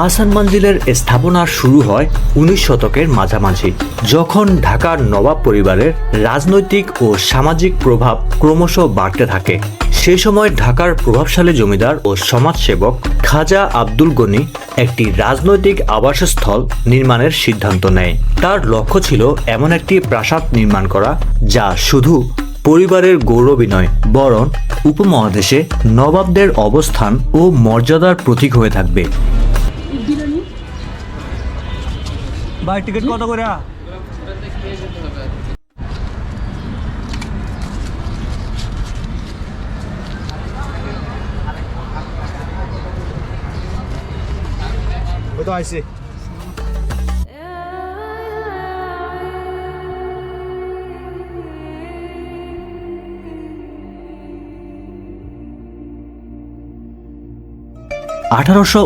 আহসান মঞ্জিলের স্থাপনা শুরু হয় উনিশ শতকের মাঝামাঝি, যখন ঢাকার নবাব পরিবারের রাজনৈতিক ও সামাজিক প্রভাব ক্রমশ বাড়তে থাকে। সে সময় ঢাকার প্রভাবশালী জমিদার ও সমাজসেবক খাজা আব্দুল গনি একটি রাজনৈতিক আবাসস্থল নির্মাণের সিদ্ধান্ত নেয়। তার লক্ষ্য ছিল এমন একটি প্রাসাদ নির্মাণ করা, যা শুধু পরিবারের গৌরবই নয়, বরং উপমহাদেশে নবাবদের অবস্থান ও মর্যাদার প্রতীক হয়ে থাকবে। ভাই টিকিট কত করে? ওই তো আইসি। আঠারোশো